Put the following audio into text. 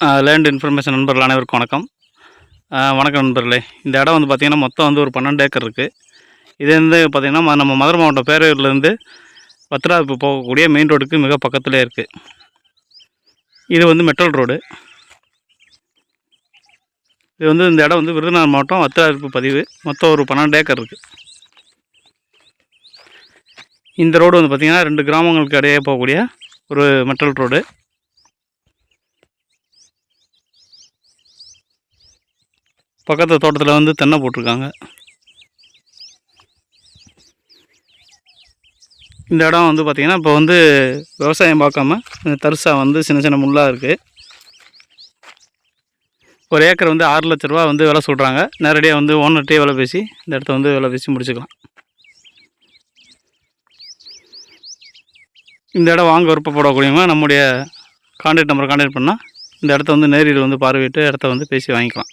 Land information நண்பர்கள் அனைவருக்கும் வணக்கம். வணக்கம் நண்பர்களே. இந்த இடம் வந்து பார்த்திங்கன்னா மொத்தம் வந்து ஒரு பன்னெண்டு ஏக்கர் இருக்குது இது வந்து பார்த்திங்கன்னா ம- நம்ம மதுரை மாவட்டம் பேரையூர்லேருந்து பத்ராப்பு போகக்கூடிய மெயின் ரோடுக்கு மிக பக்கத்துலேயே இருக்குது இது வந்து மெட்டல் ரோடு இது வந்து இந்த இடம் வந்து விருதுநகர் மாவட்டம் வத்திராப்பு பதிவு. மொத்தம் ஒரு பன்னெண்டு ஏக்கர் இருக்குது இந்த ரோடு வந்து பார்த்திங்கன்னா ரெண்டு கிராமங்களுக்கு இடையே போகக்கூடிய ஒரு மெட்டல் ரோடு பக்கத்து தோட்டத்தில் வந்து தென்னை போட்டிருக்காங்க. இந்த இடம் வந்து பார்த்திங்கன்னா இப்போ வந்து விவசாயம் பார்க்காம தரிசாக வந்து சின்ன சின்ன முள்ளாக இருக்குது ஒரு ஏக்கர் வந்து ஆறு லட்ச ரூபா வந்து விலை சொல்கிறாங்க நேரடியாக வந்து ஓனர்கிட்டே விலை பேசி இந்த இடத்த வந்து விலை பேசி முடிச்சுக்கலாம். இந்த இடம் வாங்க விருப்பப்படக்கூடியவங்க நம்முடைய கான்டாக்ட் நம்பரை கான்டாக்ட் பண்ணால் இந்த இடத்த வந்து நேரில் வந்து பார்வையிட்டு இடத்த வந்து பேசி வாங்கிக்கலாம்.